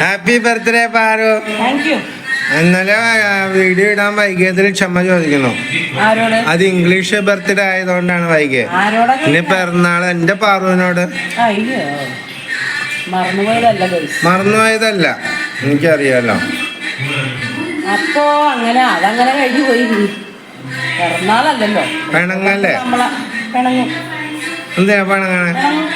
Happy birthday Paru ഇന്നലെ video ഇടാൻ വൈകിയതിൽ ക്ഷമ ചോദിക്കുന്നു. അത് ഇംഗ്ലീഷ് ബർത്ത്ഡേ ആയതുകൊണ്ടാണ് വൈകിയത് ഇനി പിറന്നാൾ എന്റെ പാറുവിനോട്. മറന്നുപോയതല്ല എനിക്കറിയാലോ. അപ്പോ അങ്ങനെ അതങ്ങനെ കഴിഞ്ഞു പോയി പിറന്നാളല്ലല്ലോ. പിണങ്ങല്ലേ? പിണങ്ങും. എന്തിനാ പിണങ്ങാണ്? പിണങ്ങും.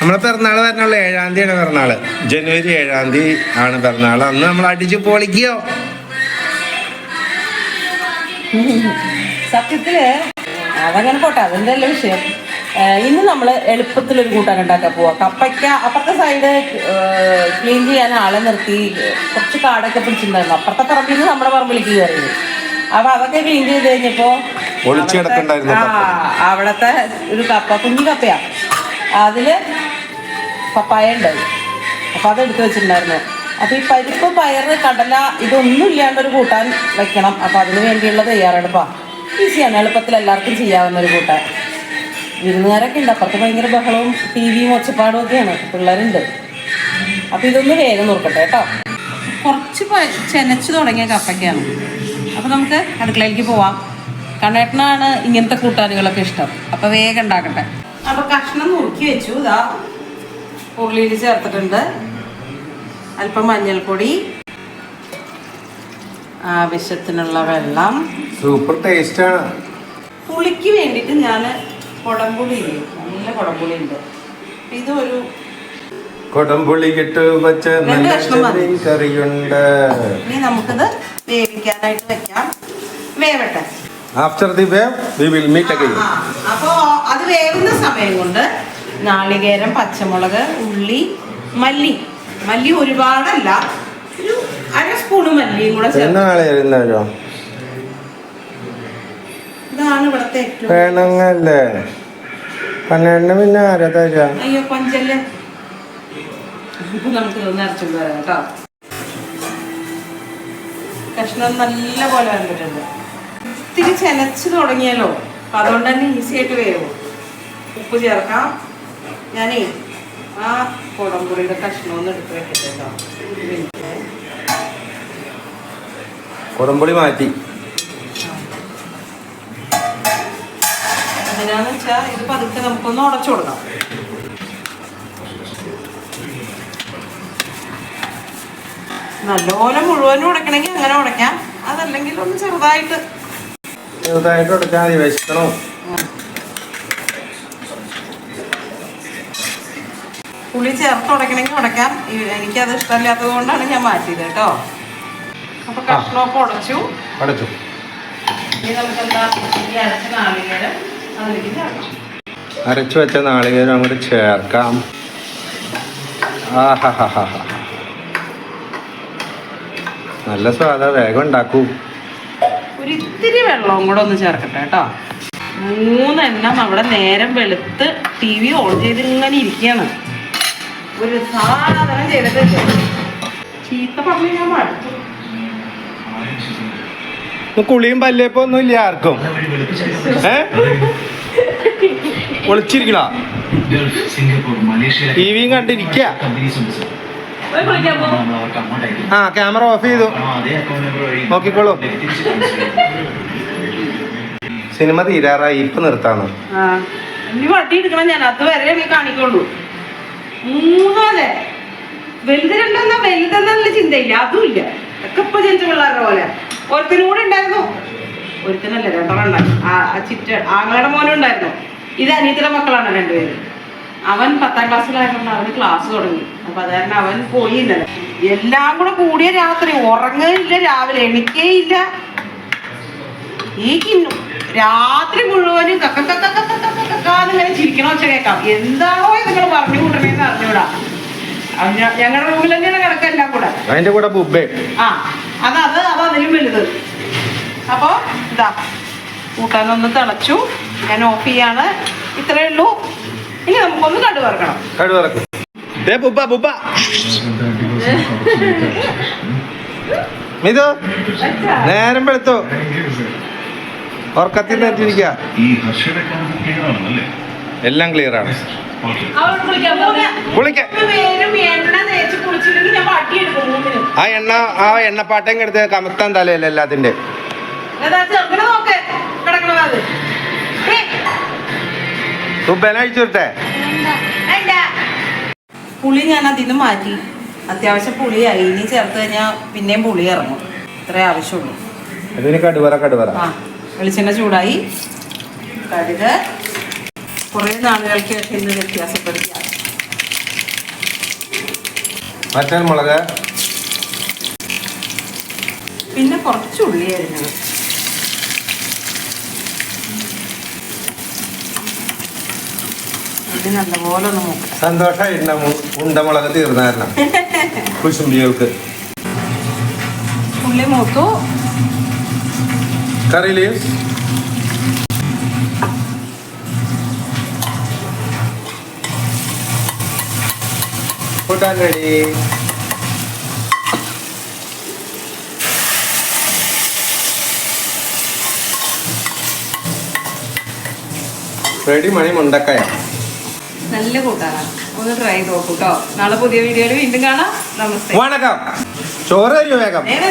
നമ്മളെ പിറന്നാൾ വരണുള്ളൂ. ഏഴാം തീയതിയാണ് പിറന്നാൾ. ജനുവരി ഏഴാം തീയതി ആണ് പിറന്നാൾ അന്ന് നമ്മൾ അടിച്ചു പൊളിക്കോ. സത്യത്തിൽ അതങ്ങനെ പോട്ടെ. അതിന്റെ അല്ല വിഷയം. ഇന്ന് നമ്മൾ എളുപ്പത്തിലൊരു കൂട്ടാൻ ഉണ്ടാക്കാൻ പോവാ. കപ്പയ്ക്ക അപ്പുറത്തെ സൈഡ് ക്ലീൻ ചെയ്യാൻ ആളെ നിർത്തി കുറച്ച് കാടൊക്കെ പിടിച്ചിട്ടുണ്ടായിരുന്നു. അപ്പുറത്തെ പറമ്പിൽ നിന്ന് നമ്മുടെ പറമ്പിലേക്ക് കയറി അപ്പൊ അതൊക്കെ ക്ലീൻ ചെയ്ത് കഴിഞ്ഞപ്പോ ആ അവിടത്തെ ഒരു കപ്പ കുഞ്ഞു കപ്പയാ. അതിൽ പപ്പായ ഉണ്ടായി അപ്പൊ അത് എടുത്തു വെച്ചിട്ടുണ്ടായിരുന്നു. അപ്പൊ ഈ പരിപ്പ് പയറ് കടല ഇതൊന്നും ഇല്ലാണ്ടൊരു കൂട്ടാൻ വെക്കണം. അപ്പോൾ അതിന് വേണ്ടിയുള്ള തയ്യാറെടുപ്പാ. ഈസിയാണ് എളുപ്പത്തിൽ എല്ലാവർക്കും ചെയ്യാവുന്ന ഒരു കൂട്ടാൻ. വിരുന്നുകാരൊക്കെ ഉണ്ട്. അപ്പുറത്ത് ഭയങ്കര ബഹളവും ടി വിയും ഒച്ചപ്പാടും ഒക്കെയാണ്. പിള്ളേരുണ്ട്. അപ്പൊ ഇതൊന്ന് വേഗം നോക്കട്ടെ കേട്ടോ. കുറച്ച് ചെനച്ച് തുടങ്ങിയ കപ്പയ്ക്കാണ്. അപ്പോൾ നമുക്ക് അടുക്കളയിലേക്ക് പോവാം. കണ്ണേട്ടനാണ് ഇങ്ങനത്തെ കൂട്ടാനുകളൊക്കെ ഇഷ്ടം. അപ്പോൾ വേഗം ഉണ്ടാക്കട്ടെ. അപ്പൊ കഷ്ണം നുറുക്കി വെച്ചു. ഇതാ. ഉള്ളിയിൽ ചേർത്തിട്ടുണ്ട്. അല്പം മഞ്ഞൾപ്പൊടി ആവശ്യത്തിനുള്ള വെള്ളം. സൂപ്പർ ടേസ്റ്റ് ആണ് പുളിക്ക് വേണ്ടിയിട്ട് ഞാൻ കുടംപുളി നല്ല കുടംപുളി ഉണ്ട് ഇതൊരു കൊടംപുളി കിട്ടു പച്ച നല്ല കഷ്ണം മതി. ചെറിയ കറിയുണ്ട്. ഇനി നമുക്കിത് വേവിക്കാനായിട്ട് വെക്കാം. വേവട്ടെ. After the wave we will meet again അപ്പോൾ അപ്പോ അത് വേവുന്ന സമയം കൊണ്ട് നാളികേരം പച്ചമുളക് ഉള്ളി മല്ലി. മല്ലി ഒരുപാടല്ല. ഒരു അര സ്പൂണ് മല്ലിയും കൂടെ ചേർത്ത് ഇതാണ് ഇവിടുത്തെ ഏറ്റവും വേണങ്ങല്ലേ? പന്ത്രണ്ട് പിന്നെ ആരാ തരാ അയ്യോ കൊഞ്ചല്ലേ. നമുക്ക് ഇതൊന്ന് അരച്ചുകൊണ്ട് വരാം കേട്ടോ. കഷ്ണം നല്ല പോലെ വന്നിട്ടുണ്ട്. ഇത്തിരി ചെനച്ച് തുടങ്ങിയാലോ അപ്പൊ അതുകൊണ്ട് തന്നെ ഈസി ആയിട്ട് വേവും. ഉപ്പ് ചേർക്കാം. ഞാനേ ആ കുടംപുളിയുടെ കഷ്ണം ഒന്ന് എടുത്ത് വെക്കട്ടെ കേട്ടോ. ഒരു മിനിറ്റ്. കൊടംപുളി മാറ്റി. എന്തിനാന്ന് വെച്ചാ ഇത് പതുക്കെ നമുക്കൊന്ന് ഉടച്ചു കൊടുക്കാം. നല്ലപോലെ മുഴുവനും ഉടക്കണമെങ്കിൽ അങ്ങനെ ഉടക്കാം അതല്ലെങ്കിൽ ഒന്ന് ചെറുതായിട്ട്. ചെറുതായിട്ട് ഉടക്കാതി മതി വിശക്കണോ. പുളി ചേർത്ത് ഉടക്കണമെങ്കിൽ ഉടയ്ക്കാം ഈ- എനിക്കത് ഇഷ്ടമില്ലാത്തത് കൊണ്ടാണ് ഞാൻ മാറ്റിയത് കേട്ടോ. അപ്പൊ കഷ്ണമൊക്കെ ഉടച്ചു. അടച്ചു ഇനി നമുക്ക് എന്താ ഈ അരച്ച നാളികേരം അതിലേക്ക് ചേർക്കാം. അരച്ചു വെച്ച നാളികേരം അങ്ങോട്ട് ചേർക്കാം. ആഹാഹാഹാ. നല്ല സ്വാദ വേഗം ഉണ്ടാക്കൂ. ഒരു ഇത്തിരി വെള്ളവും കൂടെ ഒന്ന് ചേർക്കട്ടെ കേട്ടോ. മൂന്നെണ്ണം അവിടെ നേരം വെളുത്ത് ടി വി ഓൺ ചെയ്ത് ഇങ്ങനെ ഇരിക്കുകയാണ്. ഒരു സാധനം ചെയ്തിട്ടില്ല ചീത്ത പറഞ്ഞു ഞാൻ മടുത്തു. കുളിയും പല്ലേപ്പോ ഒന്നും ഇല്ല ആർക്കും. ഏ? ഒളിച്ചിരിക്കണ? ടി വിയും കണ്ടിരിക്ക. ആ ക്യാമറ ഓഫ് ചെയ്തു. നോക്കിക്കോളൂ. സിനിമ തീരാറായി ഇപ്പൊ നിർത്താന്ന് വട്ടി എടുക്കണം ഞാൻ അത് വരെ നീ കാണിക്കുള്ളൂ. മൂന്നാലെ. വലുത് രണ്ടെന്നാ വലുതെന്നുള്ള ചിന്തയില്ല. അതുമില്ല. ഒക്കെ ഇപ്പൊ ജനിച്ച പിള്ളേരുടെ പോലെ ഒരുത്തിനൂടെ ഉണ്ടായിരുന്നു. ഒരുത്തനല്ല രണ്ടെണ്ണം ആ ചിറ്റ ആങ്ങളുടെ മോനും ഉണ്ടായിരുന്നു. ഇത് അനിയത്തിയുടെ മക്കളാണ് രണ്ടുപേരും. അവൻ പത്താം ക്ലാസ്സിലായിരുന്നു അവന് ക്ലാസ് തുടങ്ങി. അപ്പൊ അത് അവൻ പോയി ഇന്നലെ. എല്ലാം കൂടെ കൂടിയ രാത്രി ഉറങ്ങുകയില്ല രാവിലെ എണിക്കേ ഇല്ല ഈ കിന്നു. രാത്രി മുഴുവനും കക്ക കക്കാന്ന് ഇങ്ങനെ ചിരിക്കണോ കേൾക്കാം. എന്താണോ നിങ്ങൾ പറഞ്ഞു കൂട്ടണേന്ന് അറിഞ്ഞൂടാ ഞങ്ങളുടെ റൂമിൽ തന്നെയാണ് കിടക്കെല്ലാം കൂടെ. അതിന്റെ കൂടെ ബുബേ. ആ അതത് അത് അത് അതിലും വലുത്. അപ്പോ ഇതാ കൂട്ടാനൊന്ന് തിളച്ചു. ഞാൻ ഓഫ് ചെയ്യാണ്. ഇത്രയേ ഉള്ളൂ. ഇനി നമുക്കൊന്ന് കടു വറക്കണം. കടുവറക്കും ദേ ബുബ ബുബ. മിതു നേരം വെളുത്തു. ഉറക്കത്തിൽ ക്ലിയർ എല്ലാം ക്ലിയർ ആണ്. കുളിക്ക ആ എണ്ണ ആ എണ്ണപ്പാട്ടയും എടുത്ത് കമത്താൻ തലയല്ല എല്ലാത്തിന്റെ പുളി ഞാൻ അതിന് മാറ്റി. അത്യാവശ്യം പുളിയായി. ഇനി ചേർത്ത് കഴിഞ്ഞാൽ പിന്നെയും പുളി ഇറങ്ങും. ഇത്രേ ആവശ്യമുള്ളൂ. കടുവറ കടുവറ. ആ. വെളിച്ചെണ്ണ ചൂടായി. കടുക്. കുറേ നാളുകൾക്ക് ഇന്ന് വ്യത്യാസപ്പെടുത്തി മറ്റേ മുളക്. പിന്നെ കുറച്ച് ഉള്ളി അരിഞ്ഞത്. നല്ലപോലെ ഒന്ന് സന്തോഷമായിട്ടുണ്ടാവും ഉണ്ടമുളക് തീർന്നായിരുന്നു കുശുംബികൾക്ക് ഉള്ളി മൂത്തു. കറി ലീവ്സ് കൂട്ടാൻ റെഡി റെഡി മണി മുണ്ടക്കയ നല്ല കൂട്ടാനാണ് ഒന്ന് ട്രൈ ചെയ്ത് നോക്കൂ കേട്ടോ നാളെ പുതിയ വീഡിയോയിൽ വീണ്ടും കാണാം നമസ്തേ വണക്കം ചോറ് തരുമോ വേഗം നേരെ